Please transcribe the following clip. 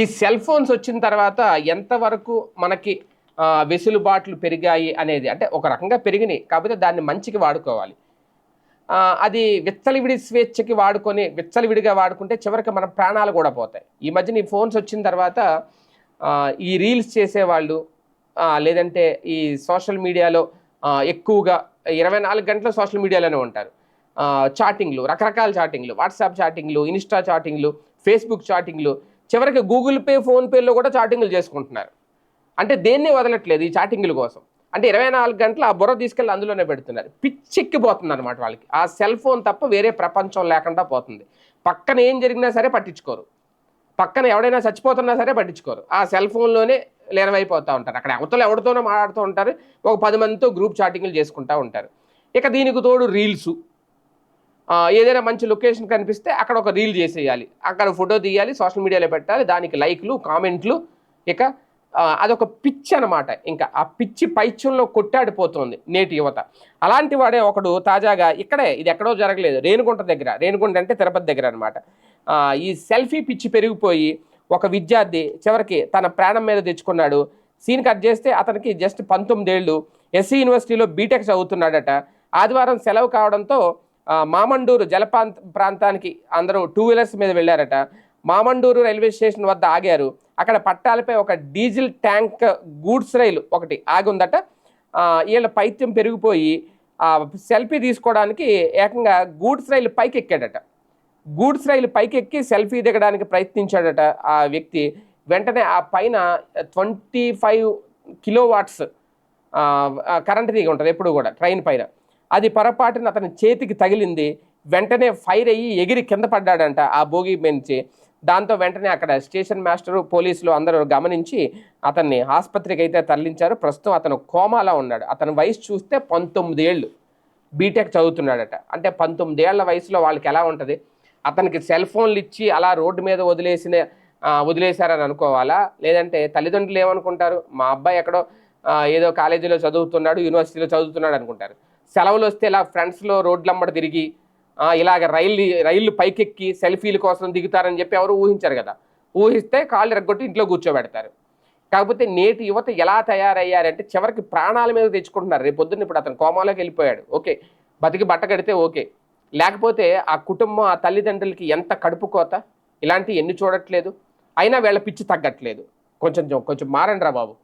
ఈ cell phones వచ్చిన తర్వాత ఎంతవరకు మనకి వెసులుబాట్లు పెరిగాయి అనేది అంటే ఒక రకంగా పెరిగినాయి. కాకపోతే దాన్ని మంచికి వాడుకోవాలి. అది విచ్చలివిడి స్వేచ్ఛకి వాడుకొని విచ్చలివిడిగా వాడుకుంటే చివరికి మన ప్రాణాలు కూడా పోతాయి. ఈ మధ్యన ఈ ఫోన్స్ వచ్చిన తర్వాత ఈ రీల్స్ చేసేవాళ్ళు లేదంటే ఈ సోషల్ మీడియాలో ఎక్కువగా ఇరవై నాలుగు గంటలు సోషల్ మీడియాలోనే ఉంటారు. చాటింగ్లు రకరకాల చాటింగ్లు వాట్సాప్ చాటింగ్లు ఇన్స్టా చాటింగ్లు ఫేస్బుక్ చాటింగ్లు చివరికి గూగుల్ పే ఫోన్పేలో కూడా చాటింగ్లు చేసుకుంటున్నారు. అంటే దేన్ని వదలట్లేదు ఈ చాటింగ్ల కోసం? అంటే ఇరవై నాలుగు గంటలు ఆ బుర్ర తీసుకెళ్ళి అందులోనే పెడుతున్నారు. పిచ్చెక్కిపోతుంది అనమాట వాళ్ళకి. ఆ సెల్ ఫోన్ తప్ప వేరే ప్రపంచం లేకుండా పోతుంది. పక్కన ఏం జరిగినా సరే పట్టించుకోరు. పక్కన ఎవడైనా చచ్చిపోతున్నా సరే పట్టించుకోరు. ఆ సెల్ ఫోన్లోనే లీనమైపోతూ ఉంటారు. అక్కడ అవతల ఎవరితోనో మాట్లాడుతూ ఉంటారు. ఒక పది మందితో గ్రూప్ చాటింగ్లు చేసుకుంటూ ఉంటారు. ఇక దీనికి తోడు రీల్స్. ఏదైనా మంచి లొకేషన్ కనిపిస్తే అక్కడ ఒక రీల్ చేసేయాలి. అక్కడ ఫోటో తీయాలి సోషల్ మీడియాలో పెట్టాలి దానికి లైక్లు కామెంట్లు ఇక అదొక పిచ్చి అనమాట ఇంకా ఆ పిచ్చి పైత్యంలో కొట్టాడిపోతుంది నేటి యువత. అలాంటి వాడే ఒకడు తాజాగా ఇక్కడే ఇది ఎక్కడో జరగలేదు రేణుగుంట దగ్గర రేణుగుంట అంటే తిరుపతి దగ్గర అనమాట ఈ సెల్ఫీ పిచ్చి పెరిగిపోయి ఒక విద్యార్థి చివరికి తన ప్రాణం మీద తెచ్చుకున్నాడు. సీన్ కట్ చేస్తే అతనికి జస్ట్ పంతొమ్మిదేళ్ళు ఎస్సీ యూనివర్సిటీలో బీటెక్ చదువుతున్నాడట. ఆదివారం సెలవు కావడంతో మామండూరు జలపాంత ప్రాంతానికి అందరూ టూ వీలర్స్ మీద వెళ్ళారట. మామండూరు రైల్వే స్టేషన్ వద్ద ఆగారు. అక్కడ పట్టాలపై ఒక డీజిల్ ట్యాంక్ గూడ్స్ రైలు ఒకటి ఆగి ఉందట వీళ్ళ పైత్యం పెరిగిపోయి సెల్ఫీ తీసుకోవడానికి ఏకంగా గూడ్స్ రైలు పైకి ఎక్కాడట గూడ్స్ రైలు పైకి ఎక్కి సెల్ఫీ దిగడానికి ప్రయత్నించాడట ఆ వ్యక్తి. వెంటనే ఆ పైన twenty five kilo watts current దిగి ఉంటుంది ఎప్పుడు కూడా ట్రైన్ పైన. అది పొరపాటున అతని చేతికి తగిలింది. వెంటనే ఫైర్ అయ్యి ఎగిరి కింద పడ్డాడంట ఆ భోగి నుంచి దాంతో వెంటనే అక్కడ స్టేషన్ మాస్టరు పోలీసులు అందరూ గమనించి అతన్ని ఆసుపత్రికి అయితే తరలించారు. ప్రస్తుతం అతను కోమాలో ఉన్నాడు. అతని వయసు చూస్తే పంతొమ్మిది ఏళ్ళు. బీటెక్ చదువుతున్నాడట. అంటే పంతొమ్మిదేళ్ళ వయసులో వాళ్ళకి ఎలా ఉంటుంది? అతనికి సెల్ ఫోన్లు ఇచ్చి అలా రోడ్డు మీద వదిలేసిన వదిలేశారని అనుకోవాలా? లేదంటే తల్లిదండ్రులు ఏమనుకుంటారు? మా అబ్బాయి ఎక్కడో ఏదో కాలేజీలో చదువుతున్నాడు యూనివర్సిటీలో చదువుతున్నాడు అనుకుంటారు. సెలవులు వస్తే ఇలా ఫ్రెండ్స్లో రోడ్లమ్మడ తిరిగి ఇలాగ రైలు రైళ్ళు పైకెక్కి సెల్ఫీల కోసం దిగుతారని చెప్పి ఎవరు ఊహించారు కదా. ఊహిస్తే కాళ్ళు రెగ్గొట్టి ఇంట్లో కూర్చోబెడతారు. కాకపోతే నేటి యువత ఎలా తయారయ్యారంటే చివరికి ప్రాణాల మీద తెచ్చుకుంటున్నారు. రేపు పొద్దున్న ఇప్పుడు అతను కోమాలోకి వెళ్ళిపోయాడు. ఓకే. బతికి బట్ట కడితే ఓకే. లేకపోతే ఆ కుటుంబం ఆ తల్లిదండ్రులకి ఎంత కడుపు కోత? ఇలాంటివి ఎన్ని చూడట్లేదు? అయినా వీళ్ళ పిచ్చి తగ్గట్లేదు. కొంచెం కొంచెం మారండి రా బాబు.